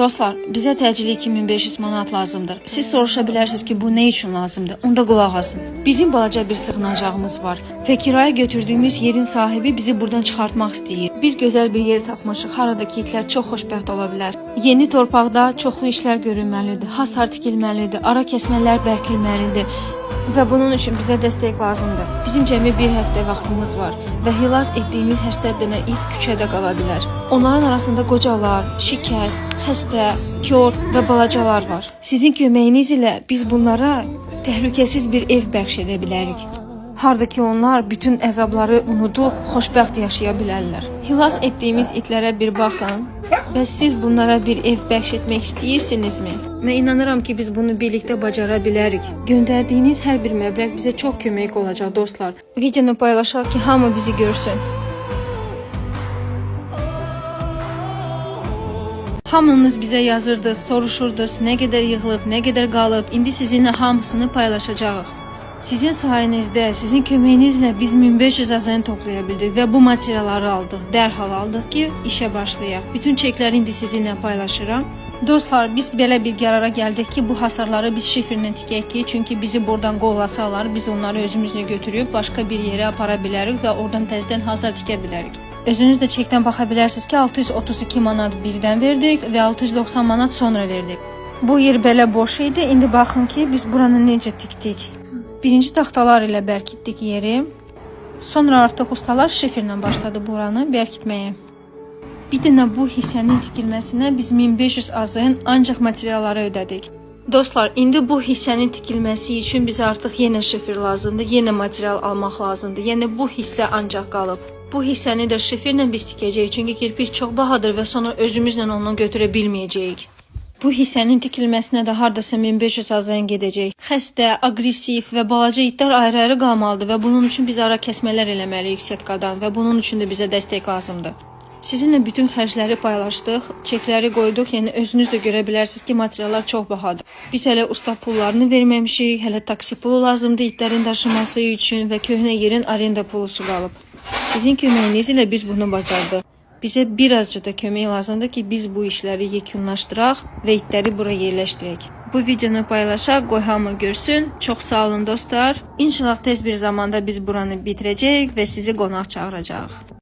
Dostlar, bizə təcili 2500 manat lazımdır. Siz soruşa bilərsiniz ki, bu nə üçün lazımdır? Onda qulaq asın. Bizim balaca bir sığınacağımız var və kirayə götürdüyümüz yerin sahibi bizi buradan çıxartmaq istəyir. Biz gözəl bir yer tapmışıq. Haradakı itlər çox xoşbəxt ola bilər. Yeni torpaqda çoxlu işlər görülməlidir. Hasar tikilməlidir, ara kəsmələr bərkilməlidir. Və bunun üçün bizə dəstək lazımdır. Bizim cəmi bir həftə vaxtımız var və xilas etdiyimiz 80 dənə it küçədə qala bilər. Onların arasında qocalar, şikəst, xəstə, kör və balacalar var. Sizin köməyiniz ilə biz bunlara təhlükəsiz bir ev bəxş edə bilərik. Harda ki onlar bütün əzabları unudub xoşbəxt yaşaya bilərlər. Xilas etdiyimiz itlərə bir baxın. Bəs siz bunlara bir ev bəxş etmək istəyirsinizmi? Mən inanıram ki, biz bunu birlikdə bacara bilərik. Göndərdiyiniz hər bir məbləğ bizə çox kömək olacaq dostlar. Videonu paylaşaq ki, hamı bizi görsün. Hamınız bizə yazırdınız, soruşurdunuz, nə qədər yığılıb, nə qədər qalıb. İndi sizinlə hamısını paylaşacağıq. Sizin sayənizdə, sizin köməyinizlə biz 1500 azən toplaya bildik və bu materialları aldıq. Dərhal aldıq ki, işə başlayaq. Bütün çekləri indi sizinlə paylaşıram. Dostlar, biz belə bir qərara gəldik ki, bu hasarları biz şifrlə tikək ki, çünki bizi buradan qovlasalar, biz onları özümüzlə götürüb başqa bir yerə apara bilərik və oradan təzədən hasar tikə bilərik. Özünüz də çekdən baxa bilərsiniz ki, 632 manat birdən verdik və 690 manat sonra verdik. Bu yer belə boş idi. İndi baxın ki, biz buranı necə tikdik. Birinci taxtalar ilə bərkitdik yeri. Sonra artıq ustalar şifrlə başladı buranı bərkitməyə. Bir dənə bu hissənin tikilməsinə biz 1500 azın ancaq materialları ödədik. Dostlar, indi bu hissənin tikilməsi üçün bizə artıq yenə şifr lazımdır, yenə material almaq lazımdır. Yəni bu hissə ancaq qalıb. Bu hissəni də şifrlə biz tikəcəyik, çünki kirpiç çox bahadır və sonra özümüzlə ondan götürə bilməyəcəyik. Bu hissənin tikilməsinə də hardasa 1500 azən gedəcək. Xəstə, aqressiv və balaca itlər ayrı-ayrı qalmalıdır və bunun üçün biz ara kəsmələr eləməliyik setkadan və bunun üçün də bizə dəstək lazımdır. Sizinlə bütün xərcləri paylaşdıq, çekləri qoyduq, yəni özünüz də görə bilərsiniz ki, materiallar çox bahadır. Biz hələ usta pullarını verməmişik, hələ taksi pulu lazımdır itlərin daşınması üçün və köhnə yerin arenda pulusu qalıb. Sizin köməyiniz ilə biz bunu bacardıq. Bizə birazca da kömək lazımdır ki, biz bu işləri yekunlaşdıraq və itləri bura yerləşdirək. Bu videonu paylaşaq, qoy hamı görsün. Çox sağ olun dostlar. İnşallah tez bir zamanda biz buranı bitirəcəyik və sizi qonaq çağıracağıq.